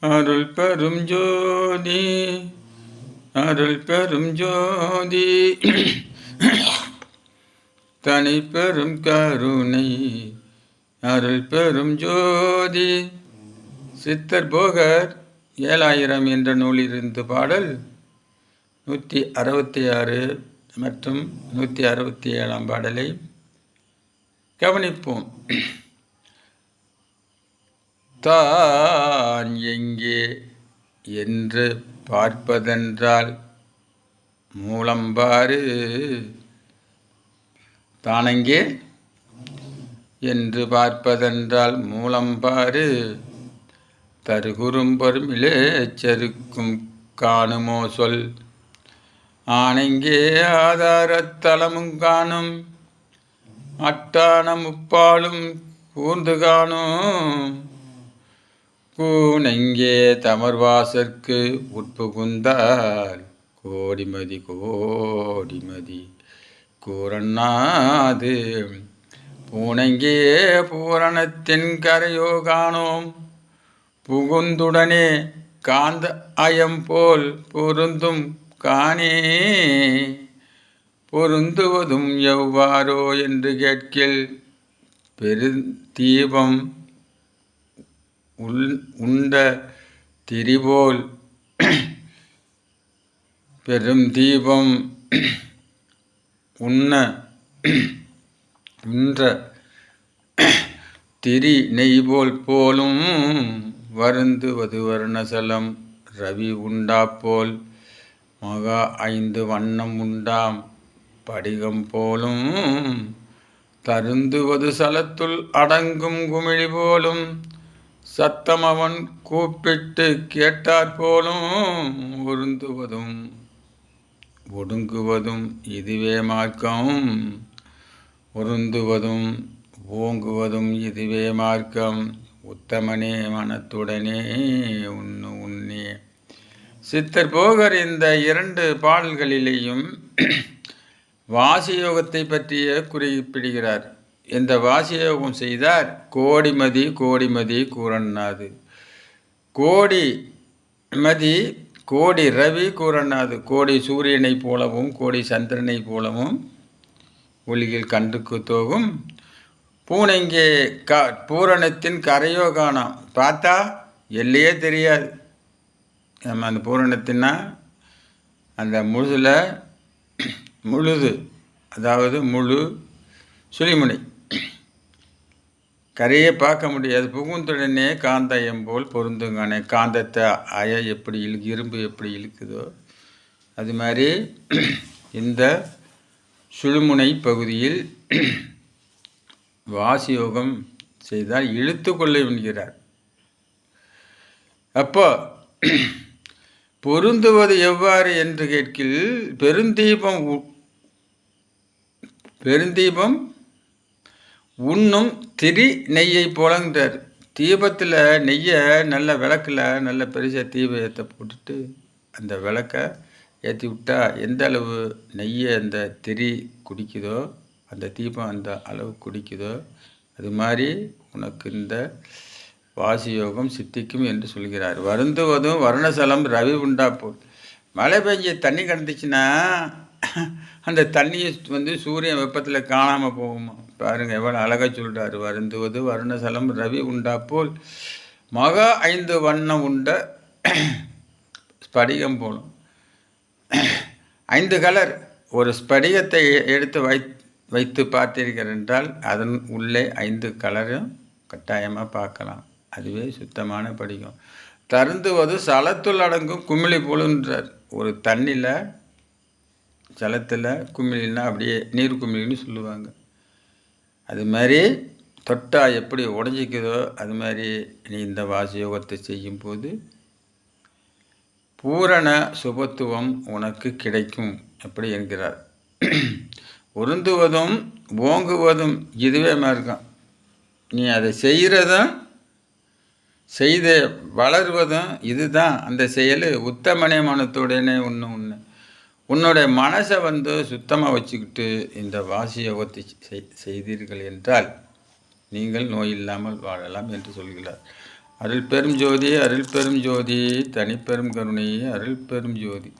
அருள் பெரும் ஜோதி அருள் பெரும் ஜோதி. தனி பெரும் கருணை அருள் பெரும் ஜோதி. சித்தர் போகர் ஏழாயிரம் என்ற நூலிலிருந்து பாடல் நூற்றி அறுபத்தி ஆறு மற்றும் நூற்றி அறுபத்தி ஏழாம் பாடலை கவனிப்போம். தா தான் எங்கே என்று பார்ப்பதென்றால் மூலம்பாறு தானெங்கே என்று பார்ப்பதென்றால் மூலம்பாரு தருகுறும்பொரும் செருக்கும் காணுமோ சொல். ஆனெங்கே ஆதாரத்தலமும் காணும். அட்டான முப்பாலும் கூர்ந்து காணும். கூனெங்கே தமர்வாசற்கு உட்புகுந்தார். கோடிமதி கோடிமதி கூறண்ணாது பூனங்கே பூரணத்தின் கரையோ காணோம். புகுந்துடனே காந்த அயம் போல் பொருந்தும் காணே. பொருந்துவதும் எவ்வாறோ என்று கேட்கில் பெருந்தீபம் உள் உண்ட திரிபோல் பெரும் தீபம் உண்ண உன்ற திரி நெய்போல் போலும் வருந்துவது வர்ணசலம். ரவி உண்டாப்போல் மகா ஐந்து வண்ணம் உண்டாம். படிகம் போலும் தருந்துவது சலத்துள் அடங்கும் குமிழி போலும் சத்தம் அவன் கூப்பிட்டு கேட்டாற் போலும் உருந்துவதும் ஒடுங்குவதும் இதுவே மார்க்கம். உருந்துவதும் ஓங்குவதும் இதுவே மார்க்கம். உத்தமனே மனத்துடனே உண்ணு உன்னே சித்தர் போகர் இந்த இரண்டு பாடல்களிலேயும் வாசியோகத்தை பற்றிய குறிப்பிடுகிறார். இந்த வாசியோகம் செய்தார். கோடிமதி கோடிமதி கூறண்ணாது கோடி மதி கோடி ரவி கூறண்ணாது கோடி சூரியனை போலவும் கோடி சந்திரனை போலவும் ஒளியில் கண்டுக்கு தோகும். பூனைங்கே க பூரணத்தின் கரையோ காணாம் பார்த்தா எல்லையே தெரியாது. நம்ம அந்த பூரணத்தின்னா அந்த முழுதில் முழுது அதாவது முழு சுழிமுனை. கரையை பார்க்க முடியாது. புகுந்துடனே காந்தயம் போல் பொருந்துங்கானே. காந்தத்தை அய எப்படி இழு இரும்பு எப்படி இழுக்குதோ அது மாதிரி இந்த சுழுமுனை பகுதியில் வாசியோகம் செய்தால் இழுத்து கொள்ள என்கிறார். அப்போ பொருந்துவது எவ்வாறு என்று கேட்கில் பெருந்தீபம் பெருந்தீபம் உண்ணும் திரி நெய்யை போலங்கிறார். தீபத்தில் நெய்யை நல்ல விளக்கில் நல்ல பெருசாக தீப ஏற்ற போட்டுட்டு அந்த விளக்கை ஏற்றி விட்டால் எந்த அளவு நெய்யை அந்த திரி குடிக்குதோ அந்த தீபம் அந்த அளவு குடிக்குதோ அது மாதிரி உனக்கு இந்த வாசியோகம் சித்திக்கும் என்று சொல்கிறார். வருந்துவதும் வருணசலம் ரவி உண்டா போல். மழை பெஞ்சு தண்ணி கிடந்துச்சுன்னா அந்த தண்ணியை வந்து சூரியன் வெப்பத்தில் காணாமல் போகுமா. பாருங்கள் எவ்வளோ அழகாக சொல்கிறார் வருந்துவது வருணசலம் ரவி உண்டா போல் மகா ஐந்து வண்ணம் உண்ட ஸ்படிகம் போலும். ஐந்து கலர். ஒரு ஸ்படிகத்தை எடுத்து வை வைத்து பார்த்தீர்கள் என்றால் அதன் உள்ளே ஐந்து கலரும் கட்டாயமாக பார்க்கலாம். அதுவே சுத்தமான படிகம். தருந்துவது சலத்துள் அடங்கும் குமிழி போலுன்றார். ஒரு தண்ணியில் ஜலத்தில் குமிழினா அப்படியே நீர் குமிழின்னு சொல்லுவாங்க. அது மாதிரி தொட்டா எப்படி உடஞ்சிக்குதோ அது மாதிரி நீ இந்த வாசயோகத்தை செய்யும்போது பூரண சுபத்துவம் உனக்கு கிடைக்கும் அப்படி என்கிறார். உருந்துவதும் ஓங்குவதும் இதுவே மார்க்கம். நீ அதை செய்கிறதும் செய்து வளருவதும் இதுதான். அந்த செயல் உத்தமனியமானத்துடனே ஒன்று ஒன்று உன்னுடைய மனசை வந்து சுத்தமாக வச்சுக்கிட்டு இந்த வாசி யோகத்தை செய்- செய்தீர்கள் என்றால் நீங்கள் நோய் இல்லாமல் வாழலாம் என்று சொல்கிறார். அருள் பெரும் ஜோதி அருள் பெரும் ஜோதி தனிப்பெரும் கருணை அருள் பெரும் ஜோதி.